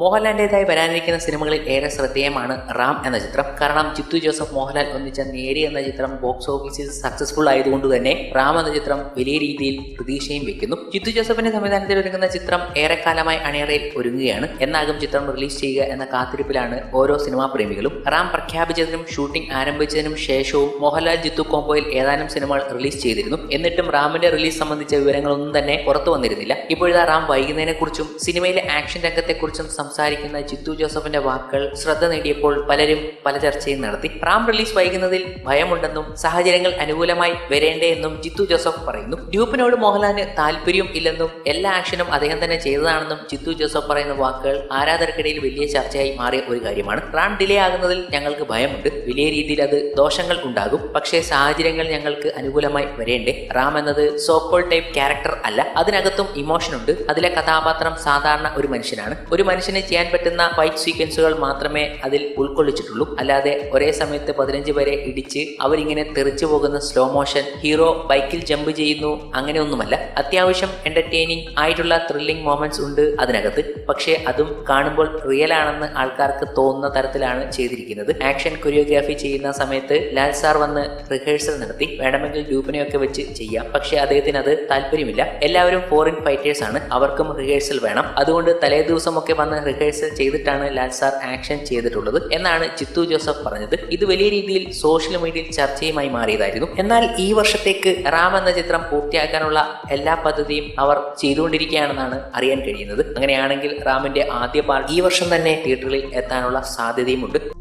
മോഹൻലാലിന്റെതായി വരാനിരിക്കുന്ന സിനിമകളിൽ ഏറെ ശ്രദ്ധേയമാണ് റാം എന്ന ചിത്രം. കാരണം ജിത്തു ജോസഫ് മോഹൻലാൽ ഒന്നിച്ച നേരി എന്ന ചിത്രം ബോക്സ് ഓഫീസിൽ സക്സസ്ഫുൾ ആയതുകൊണ്ട് തന്നെ റാം എന്ന ചിത്രം വലിയ രീതിയിൽ പ്രതീക്ഷയും വെക്കുന്നു. ജിത്തു ജോസഫിന്റെ സംവിധാനത്തിൽ ഒരുങ്ങുന്ന ചിത്രം ഏറെക്കാലമായി അണിയറയിൽ ഒരുങ്ങുകയാണ്. എന്നാകും ചിത്രം റിലീസ് ചെയ്യുക എന്ന കാത്തിരിപ്പിലാണ് ഓരോ സിനിമാ പ്രേമികളും. റാം പ്രഖ്യാപിച്ചതിനും ഷൂട്ടിംഗ് ആരംഭിച്ചതിനും ശേഷവും മോഹൻലാൽ ജിത്തു കോംബോയിൽ ഏതാനും സിനിമകൾ റിലീസ് ചെയ്തിരുന്നു. എന്നിട്ടും റാമിന്റെ റിലീസ് സംബന്ധിച്ച വിവരങ്ങളൊന്നും തന്നെ പുറത്തു വന്നിരുന്നില്ല. ഇപ്പോഴത്തെ റാം വൈകുന്നതിനെക്കുറിച്ചും സിനിമയിലെ ആക്ഷൻ രംഗത്തെക്കുറിച്ചും സംസാരിക്കുന്ന ജിത്തു ജോസഫിന്റെ വാക്കുകൾ ശ്രദ്ധ നേടിയപ്പോൾ പലരും പല ചർച്ചയും നടത്തി. റാം റിലീസ് വൈകുന്നതിൽ ഭയമുണ്ടെന്നും സാഹചര്യങ്ങൾ അനുകൂലമായി വരേണ്ടേയെന്നും ജിത്തു ജോസഫ് പറയുന്നു. ഡ്യൂപ്പിനോട് മോഹൻലാലിന് താല്പര്യം ഇല്ലെന്നും എല്ലാ ആക്ഷനും അദ്ദേഹം തന്നെ ചെയ്തതാണെന്നും ജിത്തു ജോസഫ് പറയുന്ന വാക്കുകൾ ആരാധകർക്കിടയിൽ വലിയ ചർച്ചയായി മാറിയ ഒരു കാര്യമാണ്. റാം ഡിലേ ആകുന്നതിൽ ഞങ്ങൾക്ക് ഭയമുണ്ട്. വലിയ രീതിയിൽ അത് ദോഷങ്ങൾ ഉണ്ടാകും. പക്ഷേ സാഹചര്യങ്ങൾ ഞങ്ങൾക്ക് അനുകൂലമായി വരേണ്ടേ. റാം എന്നത് സോപ്പോൾ ടൈപ്പ് ക്യാരക്ടർ അല്ല. അതിനകത്തും ഇമോഷൻ ഉണ്ട്. അതിലെ കഥാപാത്രം സാധാരണ ഒരു മനുഷ്യനാണ്. ഒരു മനുഷ്യന് ചെയ്യാൻ പറ്റുന്ന ഫൈറ്റ് സീക്വൻസുകൾ മാത്രമേ അതിൽ ഉൾക്കൊള്ളിച്ചിട്ടുള്ളൂ. അല്ലാതെ ഒരേ സമയത്ത് പതിനഞ്ച് പേരെ ഇടിച്ച് അവരിങ്ങനെ തെറിച്ചു പോകുന്ന സ്ലോ മോഷൻ ഹീറോ ബൈക്കിൽ ജമ്പ് ചെയ്യുന്നു അങ്ങനെയൊന്നുമല്ല. അത്യാവശ്യം എന്റർടൈനിങ് ആയിട്ടുള്ള ത്രില്ലിംഗ് മൊമെന്റ്സ് ഉണ്ട് അതിനകത്ത്. പക്ഷേ അതും കാണുമ്പോൾ റിയൽ ആണെന്ന് ആൾക്കാർക്ക് തോന്നുന്ന തരത്തിലാണ് ചെയ്തിരിക്കുന്നത്. ആക്ഷൻ കൊറിയോഗ്രാഫി ചെയ്യുന്ന സമയത്ത് ലാൽ സാർ വന്ന് റിഹേഴ്സൽ നടത്തി. വേണമെങ്കിൽ ഗ്രൂപ്പിനെയൊക്കെ വെച്ച് ചെയ്യാം. പക്ഷേ അദ്ദേഹത്തിന് അത് താല്പര്യമില്ല. എല്ലാവരും ഫോറിൻ ഫൈറ്റേഴ്സ് ആണ്. അവർക്കും റിഹേഴ്സൽ വേണം. അതുകൊണ്ട് തലേ ദിവസമൊക്കെ വന്ന് റിഹേഴ്സൽ ചെയ്തിട്ടാണ് ലാൽ സാർ ആക്ഷൻ ചെയ്തിട്ടുള്ളത് എന്നാണ് ചിത്തു ജോസഫ് പറഞ്ഞത്. ഇത് വലിയ രീതിയിൽ സോഷ്യൽ മീഡിയയിൽ ചർച്ചയുമായി മാറിയതായിരുന്നു. എന്നാൽ ഈ വർഷത്തേക്ക് റാം എന്ന ചിത്രം പൂർത്തിയാക്കാനുള്ള എല്ലാ പദ്ധതിയും അവർ ചെയ്തുകൊണ്ടിരിക്കുകയാണെന്നാണ് അറിയാൻ കഴിയുന്നത്. അങ്ങനെയാണെങ്കിൽ റാമിന്റെ ആദ്യ പാർട്ട് ഈ വർഷം തന്നെ തിയേറ്ററിൽ എത്താനുള്ള സാധ്യതയുമുണ്ട്.